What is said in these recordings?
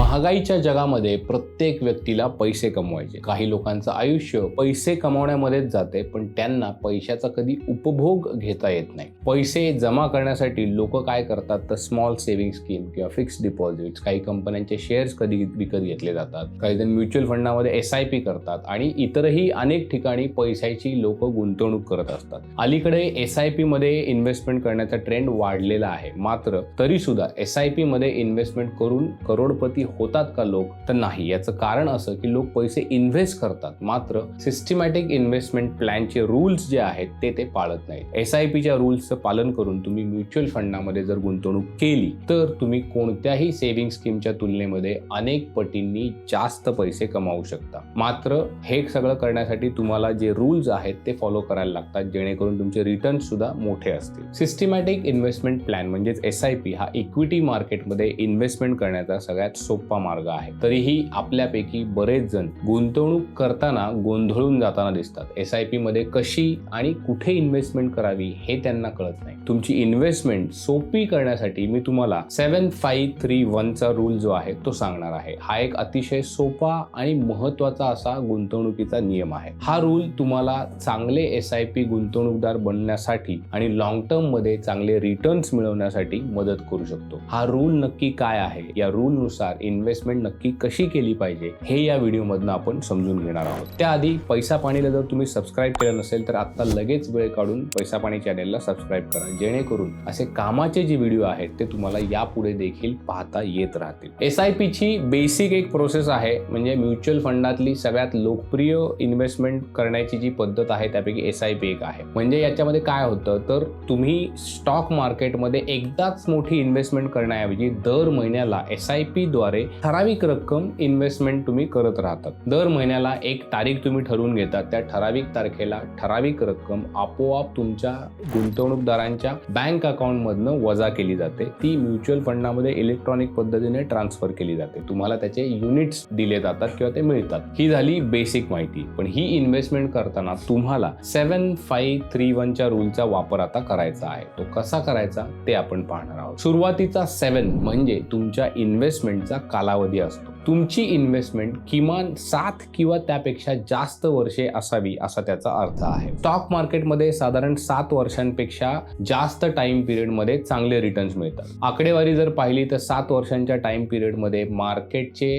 महागाईच्या जगामध्ये प्रत्येक व्यक्तीला पैसे कमवायचे. काही लोकांचं आयुष्य पैसे कमवण्यामध्येच जाते पण त्यांना पैशाचा कधी उपभोग घेता येत नाही. पैसे जमा करण्यासाठी लोक काय करतात? तर स्मॉल सेव्हिंग स्कीम किंवा फिक्स डिपॉझिट काही कंपन्यांचे शेअर्स कधी विकत घेतले जातात. काही जण म्युच्युअल फंडामध्ये एस आय पी करतात आणि इतरही अनेक ठिकाणी पैशाची लोक गुंतवणूक करत असतात. अलीकडे एस आय पी मध्ये इन्व्हेस्टमेंट करण्याचा ट्रेंड वाढलेला आहे. मात्र तरी सुद्धा एस आय पी मध्ये इन्व्हेस्टमेंट करून करोडपती होतात का लोक? तर नाही. याचं कारण असं की लोक पैसे इन्व्हेस्ट करतात. मात्र सिस्टमॅटिक इन्व्हेस्टमेंट प्लॅनचे रूल्स जे आहेत ते ते पाळत नाहीत. एस आय पीच्या रूल्सचं पालन करून तुम्ही म्युच्युअल फंडामध्ये जर गुंतवणूक केली तर तुम्ही कोणत्याही सेव्हिंग स्कीमच्या तुलनेमध्ये अनेक पटींनी जास्त पैसे कमावू शकता. मात्र हे सगळं करण्यासाठी तुम्हाला जे रूल्स आहेत ते फॉलो करायला लागतात जेणेकरून तुमचे रिटर्न सुद्धा मोठे असतील. सिस्टमॅटिक इन्व्हेस्टमेंट प्लॅन म्हणजेच एस आय पी हा इक्विटी मार्केटमध्ये इन्व्हेस्टमेंट करण्याचा सगळ्यात सोपा सोपा मार्ग आहे. तरीही आपल्यापैकी बरेच जण गुंतवणूक करताना गोंधळून जाताना दिसतात. एस आय पी मध्ये कशी आणि कुठे इन्व्हेस्टमेंट करावी हे त्यांना कळत नाही. तुमची इन्व्हेस्टमेंट सोपी करण्यासाठी मी तुम्हाला सेवन फाईव्ह थ्री वनचा रूल जो आहे तो सांगणार आहे. हा एक अतिशय सोपा आणि महत्त्वाचा असा गुंतवणुकीचा नियम आहे. हा रूल तुम्हाला चांगले एस आय पी गुंतवणूकदार बनण्यासाठी आणि लॉंग टर्ममध्ये चांगले रिटर्न्स मिळवण्यासाठी मदत करू शकतो. हा रूल नक्की काय आहे? या रूल नुसार इन्व्हेस्टमेंट नक्की कशी केली पाहिजे हे या व्हिडिओमधनं आपण समजून घेणार आहोत. त्याआधी पैसा पाणीला जर तुम्ही सबस्क्राईब केलं नसेल तर आत्ता लगेच वेळ काढून पैसा पाणी चॅनेलला सबस्क्राईब करा. जेणेकरून असे कामाचे जे व्हिडिओ आहेत ते तुम्हाला यापुढे देखील पाहता येत राहतील. एस आय पीची बेसिक एक प्रोसेस आहे म्हणजे म्युच्युअल फंडातली सगळ्यात लोकप्रिय इन्व्हेस्टमेंट करण्याची जी पद्धत आहे त्यापैकी एस आय पी एक आहे. म्हणजे याच्यामध्ये काय होतं तर तुम्ही स्टॉक मार्केटमध्ये एकदाच मोठी इन्व्हेस्टमेंट करण्याऐवजी दर महिन्याला एस आय पी द्वारे ठराविक रक्कम इन्व्हेस्टमेंट तुम्ही करत राहतात. दर महिन्याला एक तारीख तुम्ही ठरवून घेतात. त्या ठराविक तारखेला ठराविक रक्कम आपोआप तुमच्या गुंतवणूकदारांच्या बँक अकाउंटमधनं वजा केली जाते. ती म्युच्युअल फंडामध्ये इलेक्ट्रॉनिक पद्धतीने ट्रान्सफर केली जाते. तुम्हाला त्याचे युनिट्स दिले जातात किंवा ते मिळतात. ही झाली बेसिक माहिती. पण ही इन्व्हेस्टमेंट करताना तुम्हाला सेवन फाईव्ह थ्री वनच्या रूलचा वापर आता करायचा आहे. तो कसा करायचा ते आपण पाहणार आहोत. सुरुवातीचा सेवन म्हणजे तुमच्या इन्व्हेस्टमेंटचा कालावधी असतो. तुमची इन्व्हेस्टमेंट किमान सात किंवा त्यापेक्षा जास्त वर्षे असावी असा त्याचा अर्थ आहे. स्टॉक मार्केटमध्ये साधारण सात वर्षांपेक्षा जास्त टाइम पिरियडमध्ये चांगले रिटर्न्स मिळतात. आकडेवारी जर पाहिली तर सात वर्षांच्या टाइम पिरियडमध्ये मार्केटचे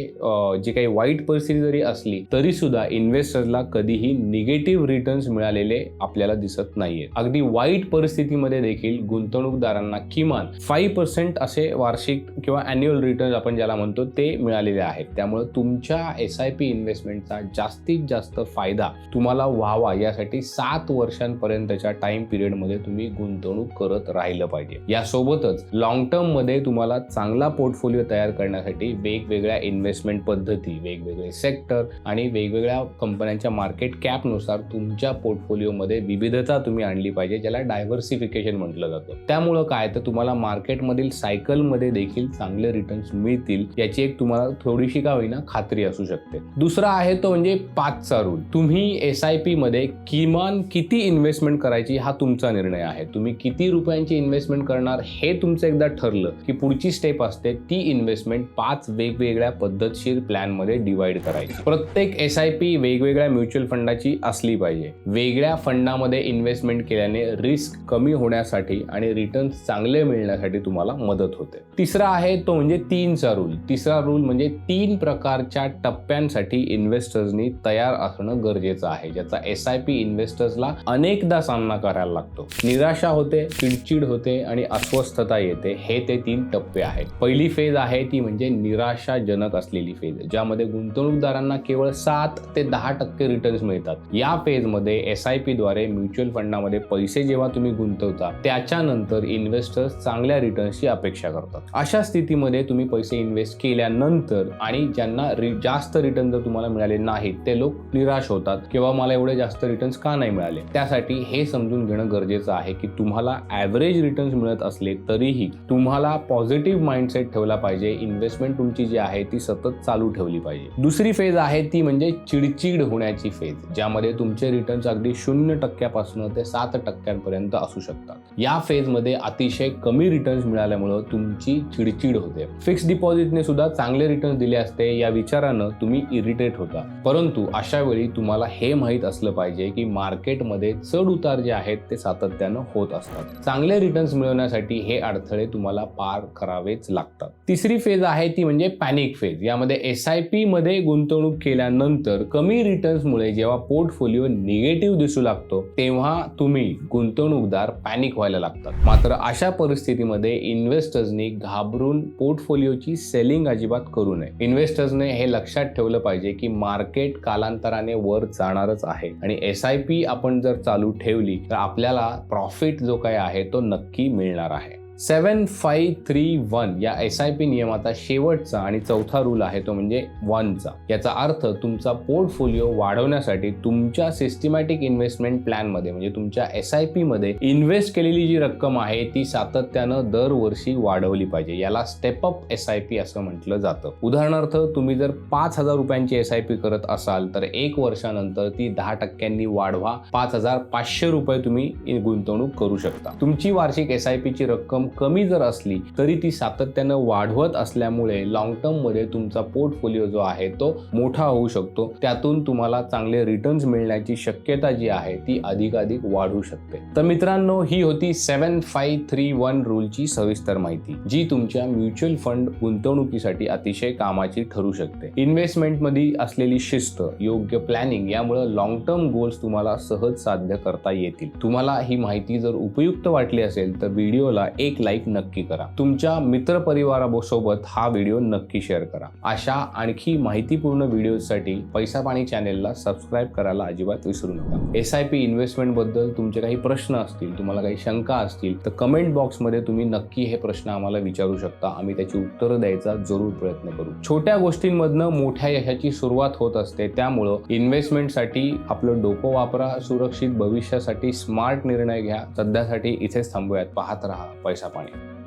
जे काही वाईट परिस्थिती जरी असली तरी सुद्धा इन्व्हेस्टरला कधीही निगेटिव्ह रिटर्न्स मिळालेले आपल्याला दिसत नाहीये. अगदी वाईट परिस्थितीमध्ये देखील गुंतवणूकदारांना किमान फाईव्ह पर्सेंट असे वार्षिक किंवा अॅन्युअल रिटर्न आपण ज्याला म्हणतो ते मिळालेले आहे आहेत. त्यामुळे तुमच्या एस आय पी इन्व्हेस्टमेंटचा जास्तीत जास्त फायदा तुम्हाला व्हावा यासाठी सात वर्षांपर्यंतच्या टाइम पिरियडमध्ये तुम्ही गुंतवणूक करत राहिलं पाहिजे. यासोबतच लॉंग टर्ममध्ये तुम्हाला चांगला पोर्टफोलिओ तयार करण्यासाठी वेगवेगळ्या इन्व्हेस्टमेंट पद्धती वेगवेगळे सेक्टर आणि वेगवेगळ्या कंपन्यांच्या मार्केट कॅपनुसार तुमच्या पोर्टफोलिओमध्ये विविधता तुम्ही आणली पाहिजे ज्याला डायव्हर्सिफिकेशन म्हटलं जातं. त्यामुळं काय? तर तुम्हाला मार्केटमधील सायकलमध्ये देखील चांगले रिटर्न्स मिळतील याची एक तुम्हाला थोडीशी का होईना खात्री असू शकते. दुसरा आहे तो म्हणजे पाचचा रूल तुम्ही एस आय पी मध्ये किमान किती इन्व्हेस्टमेंट करायची हा तुमचा निर्णय आहे. तुम्ही किती रुपयांची इन्व्हेस्टमेंट करणार हे तुमचं एकदा ठरलं की पुढची स्टेप असते ती इन्व्हेस्टमेंट पाच वेगवेगळ्या पद्धतशीर प्लॅनमध्ये डिवाइड करायची. प्रत्येक एस आय पी वेगवेगळ्या म्युच्युअल फंडाची असली पाहिजे. वेगळ्या फंडामध्ये इन्व्हेस्टमेंट केल्याने रिस्क कमी होण्यासाठी आणि रिटर्न्स चांगले मिळण्यासाठी तुम्हाला मदत होते. तिसरा आहे तो म्हणजे तीनचा रूल तिसरा रूल म्हणजे तीन प्रकारच्या टप्प्यांसाठी इन्व्हेस्टर्सनी तयार असणं गरजेचं आहे ज्याचा एस आय पी इन्व्हेस्टर्सला अनेकदा सामना करायला लागतो. निराशा होते चिडचिड होते आणि अस्वस्थता येते हे ते तीन टप्पे आहेत. पहिली फेज आहे ती म्हणजे निराशाजनक असलेली फेज ज्यामध्ये गुंतवणूकदारांना केवळ सात ते दहा टक्के रिटर्न्स मिळतात. या फेजमध्ये एस आय पी द्वारे म्युच्युअल फंडामध्ये पैसे जेव्हा तुम्ही गुंतवता त्याच्यानंतर इन्व्हेस्टर्स चांगल्या रिटर्न्सची अपेक्षा करतात. अशा स्थितीमध्ये तुम्ही पैसे इन्व्हेस्ट केल्यानंतर आणि ज्यांना रि- जास्त रिटर्न जर तुम्हाला मिळाले नाहीत ते लोक निराश होतात किंवा मला एवढे जास्त रिटर्न्स का नाही मिळाले? त्यासाठी हे समजून घेणं गरजेचं आहे की तुम्हाला ॲव्हरेज रिटर्न्स मिळत असले तरीही तुम्हाला पॉझिटिव्ह माइंडसेट ठेवला पाहिजे. इन्व्हेस्टमेंट तुमची जी आहे ती सतत चालू ठेवली पाहिजे. दुसरी फेज आहे ती म्हणजे चिडचिड होण्याची फेज ज्यामध्ये तुमचे रिटर्न्स अगदी शून्य टक्क्यापासून ते सात टक्क्यांपर्यंत असू शकतात. या फेजमध्ये अतिशय कमी रिटर्न्स मिळाल्यामुळं तुमची चिडचिड होते. फिक्स डिपॉझिटने सुद्धा चांगले रिटर्न्स दिले राहिले असते या विचारानं तुम्ही इरिटेट होता. परंतु अशा वेळी तुम्हाला हे माहीत असलं पाहिजे की मार्केटमध्ये चढ उतार जे आहेत ते सातत्यानं होत असतात. चांगले रिटर्न्स मिळवण्यासाठी हे अडथळे तुम्हाला पार करावेच लागतात. तिसरी फेज आहे ती म्हणजे पॅनिक फेज यामध्ये एस आय पी मध्ये गुंतवणूक केल्यानंतर कमी रिटर्न्समुळे जेव्हा पोर्टफोलिओ निगेटिव्ह दिसू लागतो तेव्हा तुम्ही गुंतवणूकदार पॅनिक व्हायला लागतात. मात्र अशा परिस्थितीमध्ये इन्व्हेस्टर्सनी घाबरून पोर्टफोलिओची सेलिंग अजिबात करू नये. इन्व्हेस्टर्सने हे लक्षात ठेवलं पाहिजे की मार्केट कालांतराने वर जाणारच आहे. आणि एस आय पी आपण जर चालू ठेवली तर आपल्याला प्रॉफिट जो काय आहे तो नक्की मिळणार आहे. सेवन फाईव्ह थ्री वन या एस आय पी नियमाचा शेवटचा आणि चौथा रूल आहे तो म्हणजे वनचा याचा अर्थ तुमचा पोर्टफोलिओ वाढवण्यासाठी तुमच्या सिस्टमॅटिक इन्व्हेस्टमेंट प्लॅनमध्ये म्हणजे तुमच्या एस आय पीमध्ये इन्व्हेस्ट केलेली जी रक्कम आहे ती सातत्यानं दरवर्षी वाढवली पाहिजे. याला step up S I P असं म्हटलं जातं. उदाहरणार्थ तुम्ही जर पाच हजार रुपयांची एस आय पी करत असाल तर एक वर्षानंतर ती दहा टक्क्यांनी वाढवा. पाच हजार पाचशे रुपये तुम्ही गुंतवणूक करू शकता. तुमची वार्षिक एस आय पीची रक्कम कमी जर असली तरी ती सातत्यानं वाढवत असल्यामुळे लॉंग टर्ममध्ये तुमचा पोर्टफोलिओ जो आहे तो मोठा होऊ शकतो. त्यातून तुम्हाला चांगले रिटर्न्स मिळण्याची शक्यता जी आहे ती अधिकाधिक वाढू शकते. तर मित्रांनो ही होती सेवन फाईव्ह थ्री वन रूलची सविस्तर माहिती जी तुमच्या म्युच्युअल फंड गुंतवणुकीसाठी अतिशय कामाची ठरू शकते. इन्व्हेस्टमेंटमध्ये असलेली शिस्त योग्य प्लॅनिंग यामुळे लॉंग टर्म गोल्स तुम्हाला सहज साध्य करता येतील. तुम्हाला ही माहिती जर उपयुक्त वाटली असेल तर व्हिडिओला एक लाईक नक्की करा. तुमच्या मित्रपरिवारासोबत हा व्हिडिओ नक्की शेअर करा. अशा आणखी माहितीपूर्ण व्हिडिओसाठी पैसा पाणी चॅनेलला सबस्क्राईब करायला अजिबात विसरू नका. एस आय पी इन्व्हेस्टमेंटबद्दल तुमचे काही प्रश्न असतील तुम्हाला काही शंका असतील तर कमेंट बॉक्समध्ये तुम्ही नक्की हे प्रश्न आम्हाला विचारू शकता. आम्ही त्याची उत्तरं द्यायचा जरूर प्रयत्न करू. छोट्या गोष्टींमधनं मोठ्या यशाची सुरुवात होत असते. त्यामुळं इन्व्हेस्टमेंटसाठी आपलं डोकं वापरा. सुरक्षित भविष्यासाठी स्मार्ट निर्णय घ्या. सध्यासाठी इथेच थांबूयात. पाहत राहा. पैसा पाणी